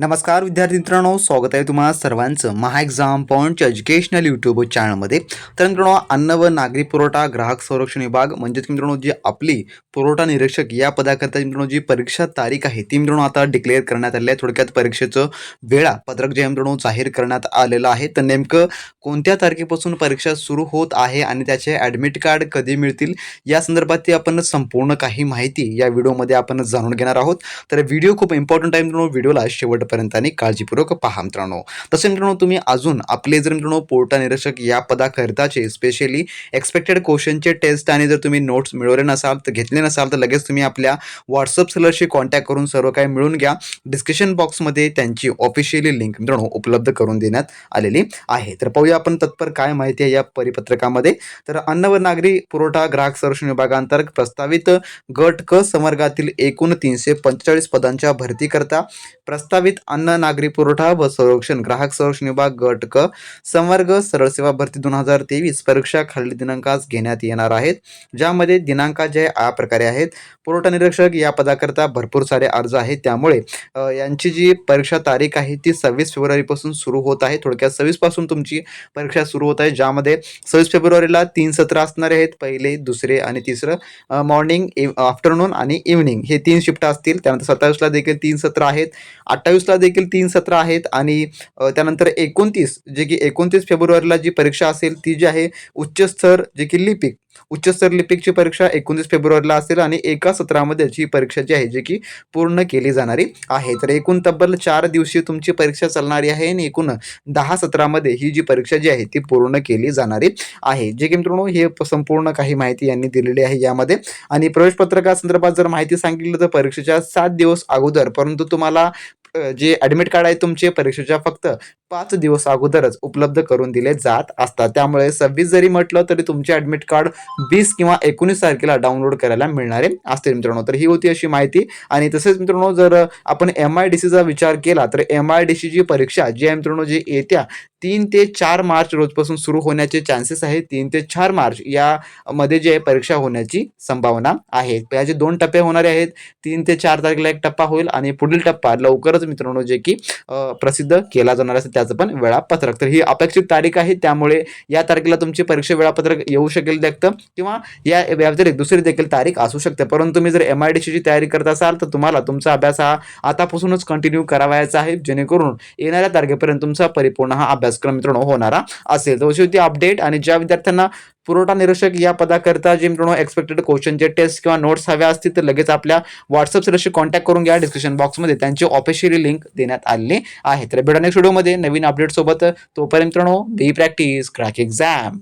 नमस्कार विद्यार्थी मित्रांनो स्वागत आहे तुम्हाला सर्वांचं महा एक्झाम पॉईंटच्या एज्युकेशनल यूट्यूब चॅनलमध्ये तर मित्रांनो अन्न व नागरी पुरवठा ग्राहक संरक्षण विभाग म्हणजेच मित्रांनो जी आपली पुरवठा निरीक्षक या पदाकरता मित्रांनो जी परीक्षा तारीख आहे ती मित्रांनो आता डिक्लेअर करण्यात आली आहे. थोडक्यात परीक्षेचं वेळापत्रक जे मित्रांनो जाहीर करण्यात आलेलं आहे. तर नेमकं कोणत्या तारखेपासून परीक्षा सुरू होत आहे आणि त्याचे ॲडमिट कार्ड कधी मिळतील या संदर्भात आपण संपूर्ण काही माहिती या व्हिडिओमध्ये आपण जाणून घेणार आहोत. तर व्हिडिओ खूप इम्पॉर्टंट आहे मित्रांनो व्हिडिओला शेवट शेवटपर्यंत आणि काळजीपूर्वक पहा मित्रांनो. तसे मित्रांनो तुम्ही अजून आपले जर मित्रांनो पोर्टा निरीक्षक या पदाकरिताचे स्पेशली एक्सपेक्टेड क्वेश्चनचे टेस्ट आणि जर तुम्ही नोट्स मिळवले नसाल तर घेतले नसाल तर लगेच तुम्ही आपल्या व्हॉट्सअप सेलरशी कॉन्टॅक्ट करून सर्व काही मिळून घ्या. डिस्क्रिप्शन बॉक्समध्ये त्यांची ऑफिशियली लिंक मित्रांनो उपलब्ध करून देण्यात आलेली आहे. तर पाहूया आपण तत्पर काय माहिती आहे या परिपत्रकामध्ये. तर अन्न व नागरी पुरवठा ग्राहक संरक्षण विभागांतर्गत प्रस्तावित गट क संवर्गातील एकूण तीनशे पंचेचाळीस पदांच्या भरतीकरता प्रस्तावित अन्न नागरी पुरवठा व संरक्षण ग्राहक संरक्षण विभाग गट क संवर्ग सरळ सेवा भरती दोन हजार तेवीस परीक्षा खालील दिनांकास घेण्यात येणार आहेत ज्यामध्ये दिनांक जे या प्रकारे आहेत पुरवठा निरीक्षक या पदाकरता भरपूर सारे अर्ज आहेत त्यामुळे यांची जी परीक्षा तारीख आहे ती सव्वीस फेब्रुवारीपासून सुरू होत आहे थोडक्यात सव्वीसपासून तुमची परीक्षा सुरू होत आहे ज्यामध्ये सव्वीस फेब्रुवारीला तीन सत्र असणारे आहेत पहिले दुसरे आणि तिसरं मॉर्निंग आफ्टरनून आणि इव्हनिंग हे तीन शिफ्ट असतील त्यानंतर सत्तावीसला देखील तीन सत्र आहेत अठ्ठावीस चोवीसला देखील तीन सत्र आहेत आणि त्यानंतर एकोणतीस जे की एकोणतीस फेब्रुवारीला जी परीक्षा असेल ती जी आहे उच्च स्तर जे की लिपिक उच्चस्तर लिपिकची परीक्षा एकोणतीस फेब्रुवारीला असेल आणि एका सत्रामध्ये ही परीक्षा जी आहे जी की पूर्ण केली जाणारी आहे. तर एकूण तब्बल चार दिवशी तुमची परीक्षा चालणारी आहे आणि एकूण दहा सत्रामध्ये ही जी परीक्षा जी आहे ती पूर्ण केली जाणारी आहे. जे की मित्रांनो हे संपूर्ण काही माहिती यांनी दिलेली आहे यामध्ये. आणि प्रवेश पत्रकासंदर्भात जर माहिती सांगितलं तर परीक्षेच्या सात दिवस अगोदर परंतु तुम्हाला जे ॲडमिट कार्ड आहे तुमचे परीक्षेच्या फक्त पाच दिवस अगोदरच उपलब्ध करून दिले जात असतात. त्यामुळे सव्वीस जरी म्हटलं तरी तुमचे ॲडमिट कार्ड वीस किंवा एकोणीस तारखेला डाउनलोड करायला मिळणारे असते मित्रांनो. तर ही होती अशी माहिती. आणि तसेच मित्रांनो जर आपण एम आय डी सीचा विचार केला तर एम आय डी सीची परीक्षा जी आहे मित्रांनो जी येत्या तीन ते चार मार्च रोजपासून सुरू होण्याचे चान्सेस आहेत. तीन ते चार मार्च या मध्ये जे आहे परीक्षा होण्याची संभावना आहे. याचे दोन टप्पे होणारे आहेत. तीन ते चार तारखेला एक टप्पा होईल आणि पुढील टप्पा लवकरच मित्रांनो जे की प्रसिद्ध केला जाणार असेल त्याचं पण वेळापत्रक. तर ही अपेक्षित तारीख आहे त्यामुळे या तारखेला तुमची परीक्षा वेळापत्रक येऊ शकेल देखतं किंवा या व्यतिरिक्त दुसरी देखील तारीख असू शकते. परंतु तुम्ही जर एम आय डी सीची तयारी करत असाल तर तुम्हाला तुमचा अभ्यास हा आतापासूनच कंटिन्यू करावायचा आहे जेणेकरून येणाऱ्या तारखेपर्यंत तुमचा परिपूर्ण हा अभ्यासक्रम मित्रांनो होणारा असेल. तर अशी होती अपडेट आणि ज्या विद्यार्थ्यांना पुरवठा निरीक्षक या पदाकरता जे मित्रांनो एक्सपेक्टेड क्वेश्चनचे टेस्ट किंवा नोट्स हव्या असतील तर लगेच आपल्या व्हॉट्सअप सरशी कॉन्टॅक्ट करून घ्या. डिस्क्रिप्शन बॉक्समध्ये त्यांची ऑफिशियली लिंक देण्यात आलेली आहे. तर भेटा नेक्स्ट व्हिडिओमध्ये नवीन अपडेट सोबत. तोपर्यंत मित्रांनो बी प्रॅक्टिस क्रॅक एक्झाम